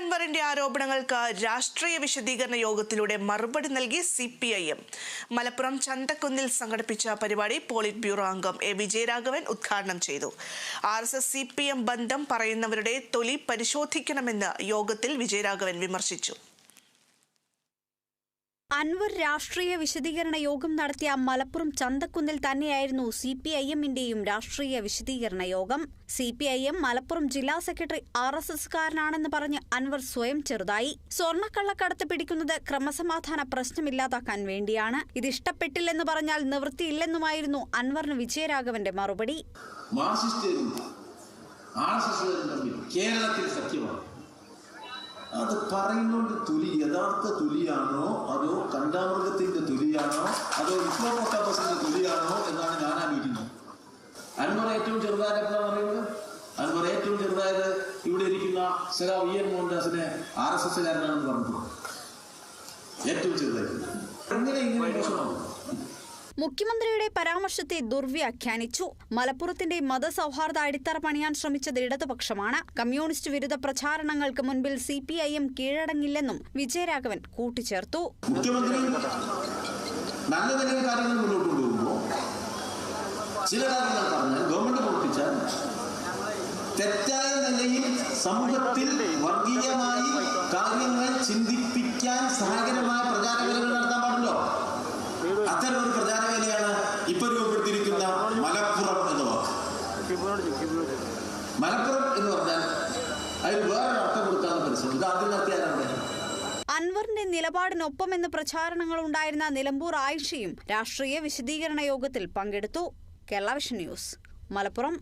അൻവറിന്റെ ആരോപണങ്ങൾക്ക് രാഷ്ട്രീയ വിശദീകരണ യോഗത്തിലൂടെ മറുപടി നൽകി C P I M Malappuram ചന്തക്കുന്നിൽ സംഘടിപ്പിച്ച പരിപാടി പോളിറ്റ് ബ്യൂറോ അംഗം എ. വിജയരാഘവൻ ഉദ്ഘാടനം ചെയ്തു. R S S C P M ബന്ധം പറയുന്നവരുടെ തൊലി പരിശോധിക്കണമെന്ന് യോഗത്തിൽ വിജയരാഘവൻ വിമർശിച്ചു. അൻവർ രാഷ്ട്രീയ വിശദീകരണ യോഗം നടത്തിയ മലപ്പുറം ചന്തക്കുന്നിൽ തന്നെയായിരുന്നു സി പി ഐ എമ്മിന്റെയും രാഷ്ട്രീയ വിശദീകരണ യോഗം. C P I M Malappuram ജില്ലാ സെക്രട്ടറി ആർ എസ് എസ്കാരനാണെന്ന് പറഞ്ഞ് അൻവർ സ്വയം ചെറുതായി. സ്വർണക്കള്ളക്കടത്ത് പിടിക്കുന്നത് ക്രമസമാധാന പ്രശ്നമില്ലാതാക്കാൻ വേണ്ടിയാണ്. ഇത് ഇഷ്ടപ്പെട്ടില്ലെന്ന് പറഞ്ഞാൽ നിവൃത്തിയില്ലെന്നുമായിരുന്നു അൻവറിന് വിജയരാഘവന്റെ മറുപടി. കേരളത്തിൽ അത് പറയുന്നോണ്ട് തുലി യഥാർത്ഥ തുലിയാണോ കണ്ടാമൃഗത്തിന്റെ തുലിയാണോ അതോ ഇപ്പോപ്പൊട്ടാമസിന്റെ തുലിയാണോ എന്നാണ് ഞാൻ ആലോചിക്കുന്നത്. അൻവർ ഏറ്റവും ചെറുതായിട്ടാണ് പറയുന്നത്? അൻവർ ഏറ്റവും ചെറുതായത് ഇവിടെ ഇരിക്കുന്ന സലാം വി എൻ മോഹൻദാസിനെ ആർ എസ് എസ്സുകാരനാണെന്ന് പറഞ്ഞു ഏറ്റവും ചെറുതായിട്ട്. എങ്ങനെ ഇങ്ങനെ മോശമാകും മുഖ്യമന്ത്രിയുടെ പരാമർശത്തെ ദുർവ്യാഖ്യാനിച്ചു. മലപ്പുറത്തിന്റെ മതസൗഹാർദ്ദ അടിത്തറ പണിയാൻ ശ്രമിച്ചത് ഇടതുപക്ഷമാണ്. കമ്മ്യൂണിസ്റ്റ് വിരുദ്ധ പ്രചാരണങ്ങൾക്ക് മുൻപിൽ സി പി ഐ എം കീഴടങ്ങില്ലെന്നും വിജയരാഘവൻ കൂട്ടിച്ചേർത്തു തെറ്റായ നിലയിൽ സമൂഹത്തിൽ വർഗീയമായി കാര്യങ്ങൾ ചിന്തിപ്പിക്കാൻ മലപ്പുറം എന്ന് പറഞ്ഞാൽ അതിന് വേറൊരു അർത്ഥം കൊടുക്കാനുള്ള പരിശ്രമം. ഇത് ആദ്യം നടത്തിയാലാണ് അൻവറിന്റെ നിലപാടിനൊപ്പമെന്ന് പ്രചാരണങ്ങൾ ഉണ്ടായിരുന്ന നിലമ്പൂർ ആയിഷയും രാഷ്ട്രീയ വിശദീകരണ യോഗത്തിൽ പങ്കെടുത്തു. Kerala vision news Malappuram.